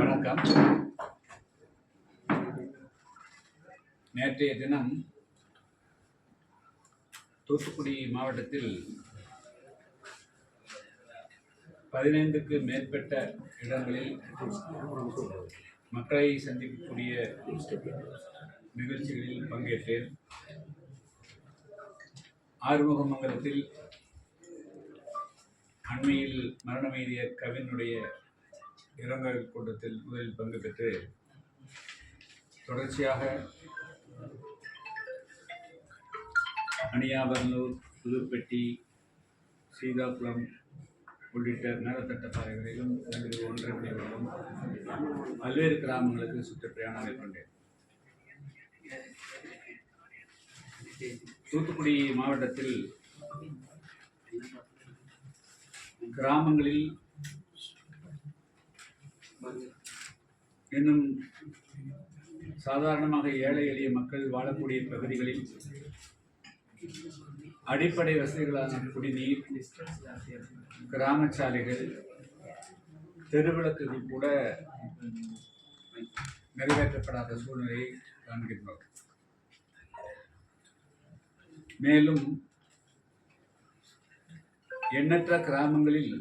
வணக்கம். நேற்றைய தினம் தூத்துக்குடி மாவட்டத்தில் பதினைந்துக்கு மேற்பட்ட இடங்களில் மக்களை சந்திக்கக்கூடிய நிகழ்ச்சிகளில் பங்கேற்றேன். ஆறுமுகமங்கலத்தில் அண்மையில் மரணமேதிய எழுதிய கவினுடைய இரங்கல் கூட்டத்தில் முதலில் பங்கு பெற்று தொடர்ச்சியாக அணியாபரனூர் புதுப்பட்டி சீதாக்குளம் உள்ளிட்ட மேலத்தட்ட பாறைகளிலும் அல்லது ஒன்றரை மணிகளிலும் பல்வேறு கிராமங்களுக்கு சுற்றுப்பிரயாணம் மேற்கொண்டேன். தூத்துக்குடி மாவட்டத்தில் கிராமங்களில் இன்னும் சாதாரணமாக ஏழை எளிய மக்கள் வாழக்கூடிய பகுதிகளில் அடிப்படை வசதிகளான குடிநீர் கிராமச்சாலைகள் தெருவிளக்குகள் கூட நிறைவேற்றப்படாத சூழ்நிலையை காண்கின்றோம். மேலும் எண்ணற்ற கிராமங்களில்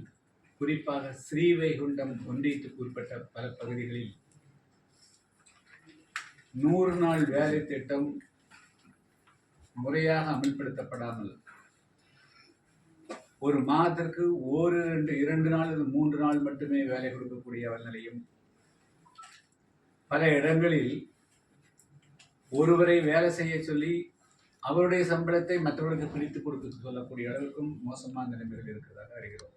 குறிப்பாக ஸ்ரீவைகுண்டம் ஒன்றியத்துக்கு உட்பட்ட பல பகுதிகளில் நூறு நாள் வேலை திட்டம் முறையாக அமல்படுத்தப்படாமல் ஒரு மாதத்திற்கு ஒரு ரெண்டு இரண்டு நாள் அல்லது மூன்று நாள் மட்டுமே வேலை கொடுக்கக்கூடிய நிலையும் பல இடங்களில் ஒருவரை வேலை செய்ய சொல்லி அவருடைய சம்பளத்தை மற்றவர்களுக்கு பிரித்து கொடுக்க சொல்லக்கூடிய அளவுக்கும் மோசமான நிலைமைகள் இருக்கிறதாக அறிகிறோம்.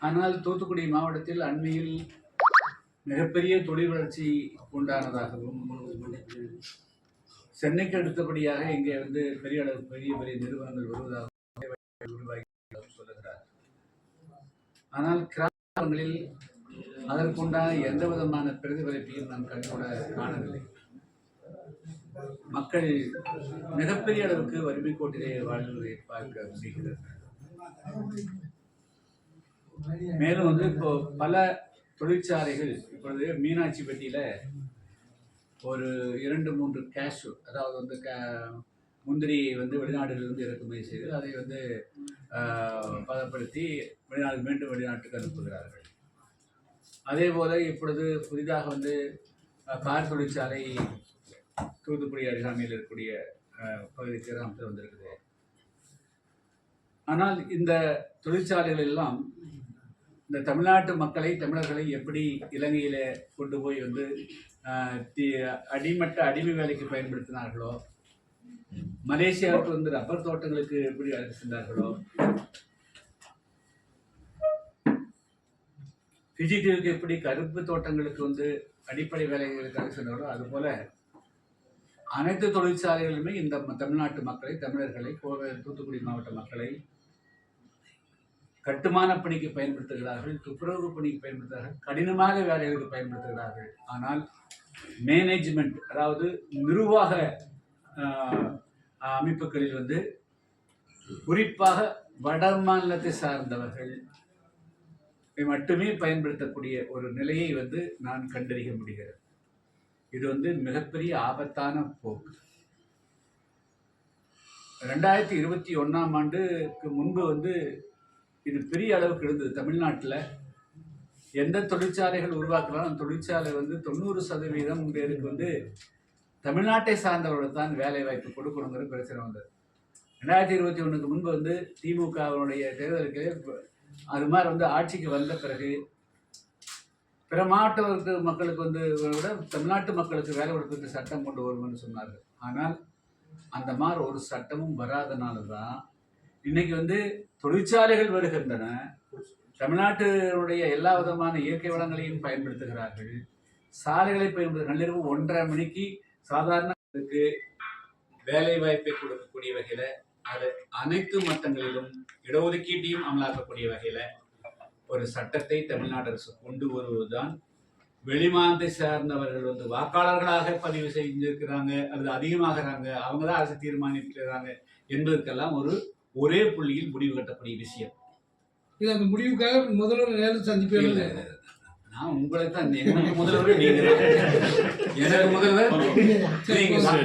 ஆனால் தூத்துக்குடி மாவட்டத்தில் அண்மையில் மிகப்பெரிய தொழில் வளர்ச்சி உண்டானதாகவும் சென்னைக்கு அடுத்தபடியாக இங்கே வந்து பெரிய அளவு பெரிய பெரிய நிறுவனங்கள் வருவதாக உருவாகி சொல்லுகிறார். ஆனால் கிராமங்களில் அதற்குண்டான எந்த விதமான பிரதிபலிப்பையும் நாம் கண்கூட காணவில்லை. மக்கள் மிகப்பெரிய அளவுக்கு வறுமை கோட்டிலே வாழ்வதை பார்க்க முடிகிறது மேலும் வந்து இப்போ பல தொழிற்சாலைகள் இப்பொழுது மீனாட்சிப்பட்டியில ஒரு இரண்டு மூன்று கேஷு அதாவது வந்து க முந்திரியை வந்து வெளிநாடுகளிலிருந்து இறக்குமதி செய்து அதை வந்து பதப்படுத்தி வெளிநாடு மீண்டும் வெளிநாட்டுக்கு அனுப்புகிறார்கள். அதே போல் இப்பொழுது புதிதாக வந்து கார் தொழிற்சாலை தூத்துக்குடி அருகாமையில் இருக்கக்கூடிய பகுதிக்கு பகுதி கிராமத்தில் வந்திருக்குது. ஆனால் இந்த தொழிற்சாலைகள் எல்லாம் இந்த தமிழ்நாட்டு மக்களை தமிழர்களை எப்படி இலங்கையில் கொண்டு போய் வந்து அடிமட்ட அடிமை வேலைக்கு பயன்படுத்தினார்களோ மலேசியாவுக்கு வந்து ரப்பர் தோட்டங்களுக்கு எப்படி அழைத்து சென்றார்களோ ஃபிஜி எப்படி கருப்பு தோட்டங்களுக்கு வந்து அடிப்படை வேலைகளுக்கு அழைத்து சென்றார்களோ அதுபோல் அனைத்து தொழிற்சாலைகளுமே இந்த தமிழ்நாட்டு மக்களை தமிழர்களை கோவை தூத்துக்குடி மாவட்ட மக்களை கட்டுமான பணிக்கு பயன்படுத்துகிறார்கள் துப்புரவு பணிக்கு பயன்படுத்துகிறார்கள் கடினமாக வேலைகளுக்கு பயன்படுத்துகிறார்கள். ஆனால் மேனேஜ்மெண்ட் அதாவது நிர்வாக அமைப்புகளில் வந்து குறிப்பாக வட மாநிலத்தை சார்ந்தவர்கள் மட்டுமே பயன்படுத்தக்கூடிய ஒரு நிலையை வந்து நான் கண்டறிய முடிகிறது. இது வந்து மிகப்பெரிய ஆபத்தான போக்கு. ரெண்டாயிரத்தி இருபத்தி ஒன்றாம் ஆண்டுக்கு முன்பு வந்து இது பெரிய அளவுக்கு இருந்தது தமிழ்நாட்டில் எந்த தொழிற்சாலைகள் உருவாக்கலாம் அந்த தொழிற்சாலை வந்து தொண்ணூறு சதவீதம் பேருக்கு வந்து தமிழ்நாட்டை சார்ந்தவர்கள் தான் வேலை வாய்ப்பு கொடுக்கணுங்கிற பிரச்சனை வந்தது. ரெண்டாயிரத்தி இருபத்தி ஒன்றுக்கு முன்பு வந்து திமுகவினுடைய தேர்தலுக்கு அது மாதிரி வந்து ஆட்சிக்கு வந்த பிறகு பிற மாவட்ட மக்களுக்கு வந்து விட தமிழ்நாட்டு மக்களுக்கு வேலை கொடுப்பதற்கு சட்டம் கொண்டு வரும்னு சொன்னார்கள். ஆனால் அந்த மாதிரி ஒரு சட்டமும் வராதனால தான் இன்னைக்கு வந்து தொழிற்சாலைகள் வருகின்றன. தமிழ்நாட்டினுடைய எல்லா விதமான இயற்கை வளங்களையும் பயன்படுத்துகிறார்கள். சாலைகளை பயன்படுத்த நள்ளிரவு ஒன்றரை மணிக்கு சாதாரணத்துக்கு வேலை வாய்ப்பை கொடுக்கக்கூடிய வகையில அது அனைத்து மட்டங்களிலும் இடஒதுக்கீட்டையும் அமலாக்கக்கூடிய வகையில ஒரு சட்டத்தை தமிழ்நாடு அரசு கொண்டு வருவதுதான். வெளிமாந்தை சார்ந்தவர்கள் வந்து வாக்காளர்களாக பதிவு செஞ்சிருக்கிறாங்க அல்லது அதிகமாகறாங்க அவங்க தான் அரசு தீர்மானிக்கிறாங்க என்பதற்கெல்லாம் ஒரு ஒரே புள்ளியில் முடிவு கட்டக்கூடிய விஷயம். இது அந்த முடிவுக்காக முதல்வர் நேரில் சந்திப்பேன். இல்ல, நான் உங்களை தான் என்ன முதல்வர் நீங்க. எனக்கு முதல்வர். சரி. சார்.